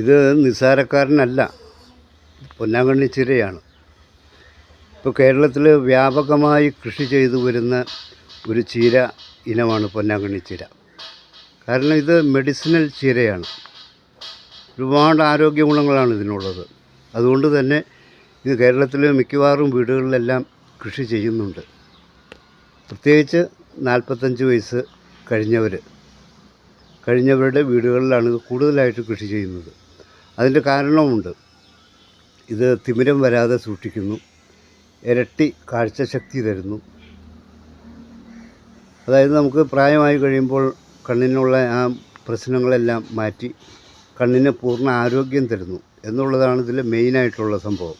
ഇത് നിസ്സാരക്കാരനല്ല. പൊന്നാങ്കണ്ണി ചിരയാണ് ഇപ്പോൾ കേരളത്തിൽ വ്യാപകമായി കൃഷി ചെയ്തു വരുന്ന ഒരു ചീര ഇനമാണ് പൊന്നാങ്കണ്ണി ചീര കാരണം ഇത് മെഡിസിനൽ ചീരയാണ് ഒരുപാട് ആരോഗ്യ ഗുണങ്ങളാണ് ഇതിനുള്ളത്. അതുകൊണ്ട് തന്നെ ഇത് കേരളത്തിലെ മിക്കവാറും വീടുകളിലെല്ലാം കൃഷി ചെയ്യുന്നുണ്ട്. പ്രത്യേകിച്ച് നാൽപ്പത്തഞ്ച് വയസ്സ് കഴിഞ്ഞവർ കഴിഞ്ഞവരുടെ വീടുകളിലാണ് ഇത് കൂടുതലായിട്ട് കൃഷി ചെയ്യുന്നത്. അതിന്റെ കാരണവുമുണ്ട്. ഇത് തിമിരം വരാതെ സൂക്ഷിക്കുന്നു. ഇരട്ടി കാഴ്ചശക്തി തരുന്നു. അതായത് നമുക്ക് പ്രായമായി കഴിയുമ്പോൾ കണ്ണിനുള്ള ആ പ്രശ്നങ്ങളെല്ലാം മാറ്റി കണ്ണിന് പൂർണ ആരോഗ്യം തരുന്നു എന്നുള്ളതാണ് ഇതിൽ മെയിനായിട്ടുള്ള സംഭവം.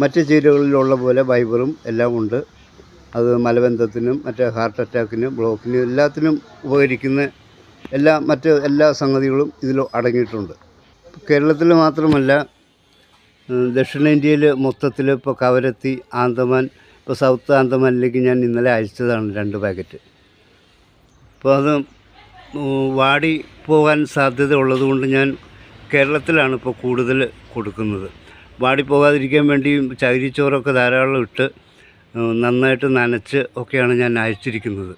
മറ്റ് ചീരകളിലുള്ള പോലെ ഫൈബറും എല്ലാം ഉണ്ട്. അത് മലബന്ധത്തിനും മറ്റേ ഹാർട്ട് അറ്റാക്കിനും ബ്ലോക്കിനും എല്ലാത്തിനും ഉപകരിക്കുന്ന എല്ലാ മറ്റ് എല്ലാ സംഗതികളും ഇതിൽ അടങ്ങിയിട്ടുണ്ട്. കേരളത്തിൽ മാത്രമല്ല ദക്ഷിണേന്ത്യയിൽ മൊത്തത്തിൽ ഇപ്പോൾ കവരത്തി ആന്തമാൻ ഇപ്പോൾ സൗത്ത് ആന്തമാനിലേക്ക് ഞാൻ ഇന്നലെ അയച്ചതാണ് രണ്ട് പാക്കറ്റ്. അപ്പോൾ അത് വാടി പോകാൻ സാധ്യത ഉള്ളതുകൊണ്ട് ഞാൻ കേരളത്തിലാണ് ഇപ്പോൾ കൂടുതൽ കൊടുക്കുന്നത്. വാടി പോകാതിരിക്കാൻ വേണ്ടി ചകിരിച്ചോറൊക്കെ ധാരാളം ഇട്ട് നന്നായിട്ട് നനച്ച് ഒക്കെയാണ് ഞാൻ അയച്ചിരിക്കുന്നത്.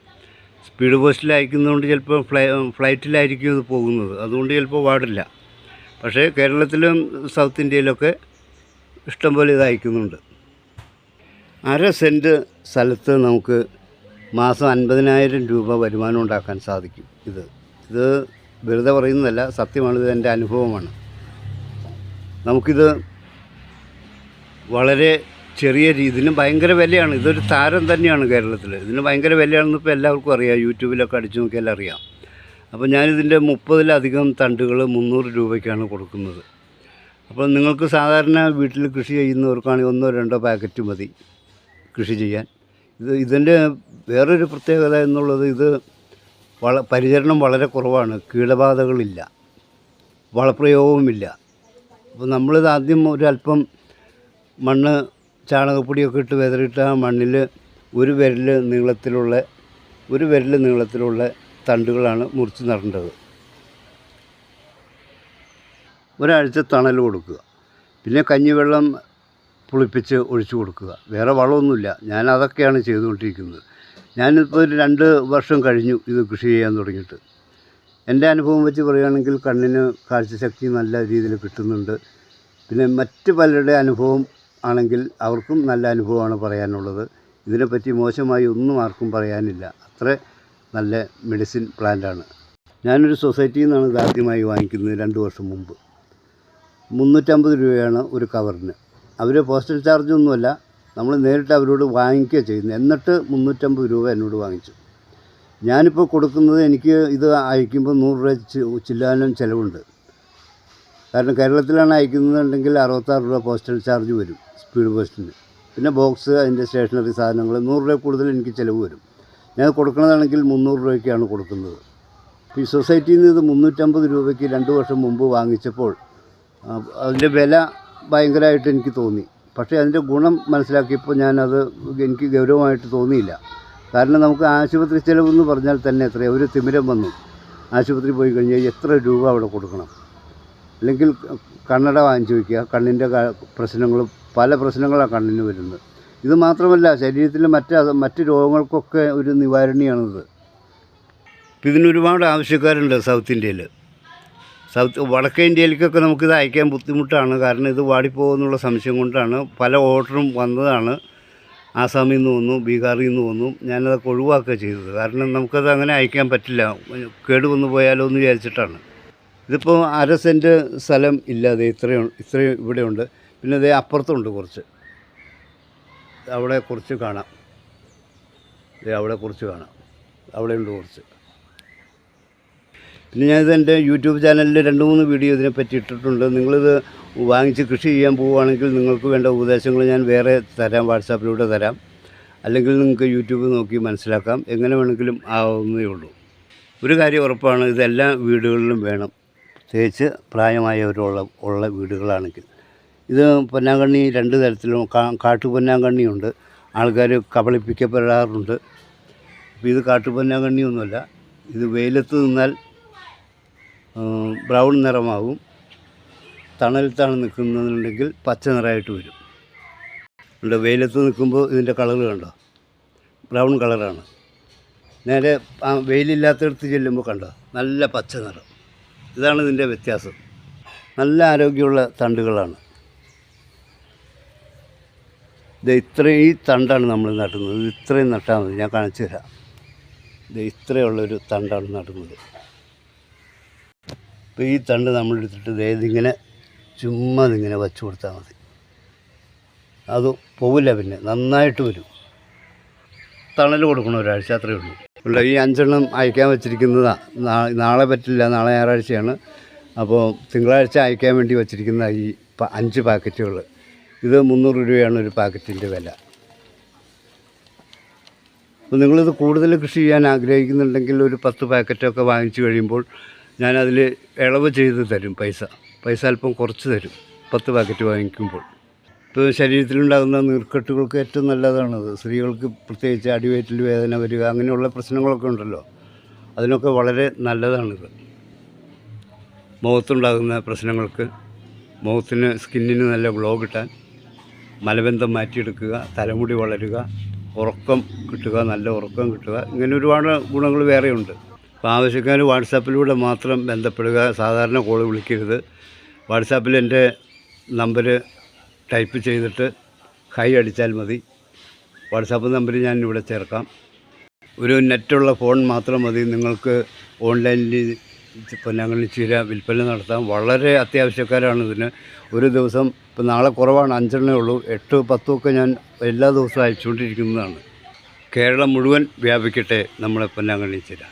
സ്പീഡ് പോസ്റ്റിൽ അയക്കുന്നതുകൊണ്ട് ചിലപ്പോൾ ഫ്ലൈ ഫ്ലൈറ്റിലായിരിക്കും ഇത് പോകുന്നത്. അതുകൊണ്ട് ചിലപ്പോൾ വാടില്ല. പക്ഷേ കേരളത്തിലും സൗത്ത് ഇന്ത്യയിലൊക്കെ ഇഷ്ടംപോലെ ഇത് അയക്കുന്നുണ്ട് അര സെന്റ് സ്ഥലത്ത് നമുക്ക് മാസം അൻപതിനായിരം രൂപ വരുമാനം ഉണ്ടാക്കാൻ സാധിക്കും. ഇത് ഇത് വെറുതെ പറയുന്നതല്ല സത്യമാണ് ഇത് എന്റെ അനുഭവമാണ്. നമുക്കിത് വളരെ ചെറിയ ഇതിന് ഭയങ്കര വിലയാണ്. ഇതൊരു താരം തന്നെയാണ് കേരളത്തിൽ ഇതിന് ഭയങ്കര വിലയാണെന്ന് ഇപ്പോൾ എല്ലാവർക്കും അറിയാം. യൂട്യൂബിലൊക്കെ അടിച്ചു നോക്കിയാൽ അറിയാം അപ്പോൾ ഞാനിതിന്റെ മുപ്പതിലധികം തണ്ടുകൾ മുന്നൂറ് രൂപയ്ക്കാണ് കൊടുക്കുന്നത്. അപ്പോൾ നിങ്ങൾക്ക് സാധാരണ വീട്ടിൽ കൃഷി ചെയ്യുന്നവർക്കാണെങ്കിൽ ഒന്നോ രണ്ടോ പാക്കറ്റ് മതി കൃഷി ചെയ്യാൻ. ഇത് ഇതിന്റെ വേറൊരു പ്രത്യേകത എന്നുള്ളത് ഇത് വള പരിചരണം വളരെ കുറവാണ് കീടബാധകളില്ല വളപ്രയോഗവുമില്ല. അപ്പോൾ നമ്മളിത് ആദ്യം ഒരല്പം മണ്ണ് ചാണകപ്പൊടിയൊക്കെ ഇട്ട് വിതറിയിട്ട് ആ മണ്ണിൽ ഒരു വിരൽ നീളത്തിലുള്ള ഒരു വിരൽ നീളത്തിലുള്ള തണ്ടുകളാണ് മുറിച്ച് നടേണ്ടത്. ഒരാഴ്ച തണൽ കൊടുക്കുക. പിന്നെ കഞ്ഞിവെള്ളം പുളിപ്പിച്ച് ഒഴിച്ചു കൊടുക്കുക. വേറെ വളമൊന്നുമില്ല. ഞാൻ അതൊക്കെയാണ് ചെയ്തുകൊണ്ടിരിക്കുന്നത്. ഞാനിപ്പോൾ ഒരു രണ്ട് വർഷം കഴിഞ്ഞു ഇത് കൃഷി ചെയ്യാൻ തുടങ്ങിയിട്ട്. എന്റെ അനുഭവം വെച്ച് പറയുകയാണെങ്കിൽ കണ്ണിന് കാഴ്ചശക്തി നല്ല രീതിയിൽ കിട്ടുന്നുണ്ട്. പിന്നെ മറ്റ് പലരുടെ അനുഭവം ആണെങ്കിൽ അവർക്കും നല്ല അനുഭവമാണ് പറയാനുള്ളത്. ഇതിനെപ്പറ്റി മോശമായി ഒന്നും ആർക്കും പറയാനില്ല. അത്ര നല്ല മെഡിസിൻ പ്ലാന്റാണ് ഞാനൊരു സൊസൈറ്റിയിൽ നിന്നാണ് ഇത് ആദ്യമായി വാങ്ങിക്കുന്നത് രണ്ട് വർഷം മുമ്പ്. മുന്നൂറ്റമ്പത് രൂപയാണ് ഒരു കവറിന്. അവർ പോസ്റ്റൽ ചാർജൊന്നുമല്ല നമ്മൾ നേരിട്ട് അവരോട് വാങ്ങിക്കുക ചെയ്യുന്നത്. എന്നിട്ട് മുന്നൂറ്റമ്പത് രൂപ എന്നോട് വാങ്ങിച്ചു. ഞാനിപ്പോൾ കൊടുക്കുന്നത് എനിക്ക് ഇത് അയക്കുമ്പോൾ നൂറ് രൂപ ചില്ലാനും ചിലവുണ്ട്. കാരണം കേരളത്തിലാണ് അയക്കുന്നതെന്നുണ്ടെങ്കിൽ അറുപത്താറ് രൂപ പോസ്റ്റൽ ചാർജ് വരും സ്പീഡ് പോസ്റ്റിന് പിന്നെ ബോക്സ് അതിന്റെ സ്റ്റേഷനറി സാധനങ്ങൾ നൂറ് രൂപ കൂടുതൽ എനിക്ക് ചിലവ് വരും. ഞാൻ കൊടുക്കുന്നതാണെങ്കിൽ മുന്നൂറ് രൂപയ്ക്കാണ് കൊടുക്കുന്നത്. ഈ സൊസൈറ്റിയിൽ നിന്ന് ഇത് മുന്നൂറ്റമ്പത് രൂപയ്ക്ക് രണ്ട് വർഷം മുമ്പ് വാങ്ങിച്ചപ്പോൾ അതിന്റെ വില ഭയങ്കരമായിട്ട് എനിക്ക് തോന്നി. പക്ഷേ അതിന്റെ ഗുണം മനസ്സിലാക്കിയപ്പോൾ ഞാനത് എനിക്ക് ഗൗരവമായിട്ട് തോന്നിയില്ല. കാരണം നമുക്ക് ആശുപത്രി ചിലവെന്ന് പറഞ്ഞാൽ തന്നെ എത്രയാണ് ഒരു തിമിരം വന്നു. ആശുപത്രി പോയി കഴിഞ്ഞാൽ എത്ര രൂപ അവിടെ കൊടുക്കണം? അല്ലെങ്കിൽ കണ്ണട വാങ്ങിച്ചു വയ്ക്കുക കണ്ണിന്റെ പ്രശ്നങ്ങളും പല പ്രശ്നങ്ങളാണ് കണ്ണിന് വരുന്നത്. ഇത് മാത്രമല്ല ശരീരത്തിലെ മറ്റ് മറ്റ് രോഗങ്ങൾക്കൊക്കെ ഒരു നിവാരണിയാണിത്. ഇതിനൊരുപാട് ആവശ്യക്കാരുണ്ട് സൗത്ത് ഇന്ത്യയിൽ സൗത്ത് വടക്കേ ഇന്ത്യയിലേക്കൊക്കെ നമുക്കിത് അയക്കാൻ ബുദ്ധിമുട്ടാണ്. കാരണം ഇത് വാടിപ്പോകുന്നുള്ള സംശയം കൊണ്ടാണ്. പല ഓർഡറും വന്നതാണ്. ആസാമിൽ നിന്ന് വന്നു ബീഹാറിൽ നിന്ന് വന്നു. ഞാനതൊക്കെ ഒഴിവാക്കുക ചെയ്തത്. കാരണം നമുക്കത് അങ്ങനെ അയക്കാൻ പറ്റില്ല. കേടുവന്നു പോയാലോ എന്ന് വിചാരിച്ചിട്ടാണ്. ഇതിപ്പോൾ അര സെന്റ് സ്ഥലം ഇല്ലാതെ ഇത്രയും ഇത്രയും ഇവിടെയുണ്ട്. പിന്നെ അതേ അപ്പുറത്തുണ്ട് കുറച്ച്. അവിടെ കുറച്ച് കാണാം. അവിടെ കുറച്ച് കാണാം. അവിടെയുണ്ട് കുറച്ച്. പിന്നെ ഞാനിത് എന്റെ യൂട്യൂബ് ചാനലിൽ രണ്ട് മൂന്ന് വീഡിയോ ഇതിനെപ്പറ്റി ഇട്ടിട്ടുണ്ട്. നിങ്ങളിത് വാങ്ങിച്ച് കൃഷി ചെയ്യാൻ പോവുകയാണെങ്കിൽ നിങ്ങൾക്ക് വേണ്ട ഉപദേശങ്ങൾ ഞാൻ വേറെ തരാം വാട്സാപ്പിലൂടെ തരാം. അല്ലെങ്കിൽ നിങ്ങൾക്ക് യൂട്യൂബ് നോക്കി മനസ്സിലാക്കാം. എങ്ങനെ വേണമെങ്കിലും ആവുന്നേ ഉള്ളൂ. ഒരു കാര്യം ഉറപ്പാണ് ഇതെല്ലാ വീടുകളിലും വേണം. പ്രത്യേകിച്ച് പ്രായമായവരുള്ള ഉള്ള വീടുകളാണെങ്കിൽ. ഇത് പൊന്നാങ്കണ്ണി രണ്ട് തരത്തിലും കാട്ടു പൊന്നാങ്കണ്ണിയുണ്ട്. ആൾക്കാർ കബളിപ്പിക്കപ്പെടാറുണ്ട്. അപ്പോൾ ഇത് കാട്ടു പൊന്നാങ്കണ്ണിയൊന്നുമല്ല. ഇത് വെയിലത്ത് നിന്നാൽ ബ്രൗൺ നിറമാകും. തണലത്താണ് നിൽക്കുന്നുണ്ടെങ്കിൽ പച്ച നിറമായിട്ട് വരും. ഉണ്ട് വെയിലത്ത് നിൽക്കുമ്പോൾ ഇതിന്റെ കളർ കണ്ടോ? ബ്രൗൺ കളറാണ്. നേരെ വെയിലില്ലാത്തടത്ത് ചെല്ലുമ്പോൾ കണ്ടോ? നല്ല പച്ച നിറം. ഇതാണ് ഇതിന്റെ വ്യത്യാസം. നല്ല ആരോഗ്യമുള്ള തണ്ടുകളാണ്. ഇത് ഇത്രയും ഈ തണ്ടാണ് നമ്മൾ നടുന്നത് ഇത് ഇത്രയും നട്ടാൽ മതി. ഞാൻ കാണിച്ചു തരാം. ഇത് ഇത്രയുള്ളൊരു തണ്ടാണ് നടുന്നത്. അപ്പോൾ ഈ തണ്ട് നമ്മൾ എടുത്തിട്ട് ഇതിങ്ങനെ ചുമ്മാ ഇങ്ങനെ വച്ചു കൊടുത്താൽ മതി. അത് പോവില്ല പിന്നെ. നന്നായിട്ട് വരും. തണൽ കൊടുക്കണം ഒരാഴ്ച അത്രയേ ഉള്ളൂ. ഉള്ള ഈ അഞ്ചെണ്ണം അയക്കാൻ വെച്ചിരിക്കുന്നതാണ് നാളെ പറ്റില്ല. നാളെ ഞായറാഴ്ചയാണ്. അപ്പോൾ തിങ്കളാഴ്ച അയക്കാൻ വേണ്ടി വെച്ചിരിക്കുന്ന ഈ അഞ്ച് പാക്കറ്റുകൾ. ഇത് മുന്നൂറ് രൂപയാണ് ഒരു പാക്കറ്റിന്റെ വില. അപ്പോൾ നിങ്ങളിത് കൂടുതൽ കൃഷി ചെയ്യാൻ ആഗ്രഹിക്കുന്നുണ്ടെങ്കിൽ ഒരു പത്ത് പാക്കറ്റൊക്കെ വാങ്ങിച്ചു കഴിയുമ്പോൾ ഞാനതിൽ ഇളവ് ചെയ്ത് തരും പൈസ. പൈസ അല്പം കുറച്ച് തരും പത്ത് പാക്കറ്റ് വാങ്ങിക്കുമ്പോൾ. ഇപ്പോൾ ശരീരത്തിലുണ്ടാകുന്ന നീർക്കെട്ടുകൾക്ക് ഏറ്റവും നല്ലതാണത് സ്ത്രീകൾക്ക് പ്രത്യേകിച്ച് അടിവയറ്റിൽ വേദന വരിക അങ്ങനെയുള്ള പ്രശ്നങ്ങളൊക്കെ ഉണ്ടല്ലോ. അതിനൊക്കെ വളരെ നല്ലതാണിത്. മുഖത്തുണ്ടാകുന്ന പ്രശ്നങ്ങൾക്ക് മുഖത്തിന് സ്കിന്നിന് നല്ല ഗ്ലോ കിട്ടാൻ മലബന്ധം മാറ്റിയെടുക്കുക തലമുടി വളരുക ഉറക്കം കിട്ടുക നല്ല ഉറക്കം കിട്ടുക ഇങ്ങനെ ഒരുപാട് ഗുണങ്ങൾ വേറെയുണ്ട്. അപ്പോൾ ആവശ്യക്കാർ വാട്സാപ്പിലൂടെ മാത്രം ബന്ധപ്പെടുക സാധാരണ കോൾ വിളിക്കരുത്. വാട്സാപ്പിൽ എന്റെ നമ്പർ ടൈപ്പ് ചെയ്തിട്ട് ഹൈ അടിച്ചാൽ മതി. വാട്സാപ്പ് നമ്പർ ഞാൻ ഇവിടെ ചേർക്കാം. ഒരു നെറ്റുള്ള ഫോൺ മാത്രം മതി നിങ്ങൾക്ക് ഓൺലൈനിൽ പൊന്നാങ്കണ്ണി ചീര വിൽപ്പന നടത്താം വളരെ അത്യാവശ്യക്കാരാണ് ഇതിന്. ഒരു ദിവസം ഇപ്പം നാളെ കുറവാണ് അഞ്ചെണ്ണേ ഉള്ളൂ. എട്ട് പത്തുമൊക്കെ ഞാൻ എല്ലാ ദിവസവും അയച്ചുകൊണ്ടിരിക്കുന്നതാണ്. കേരളം മുഴുവൻ വ്യാപിക്കട്ടെ നമ്മുടെ പൊന്നാങ്കണ്ണി ചീര.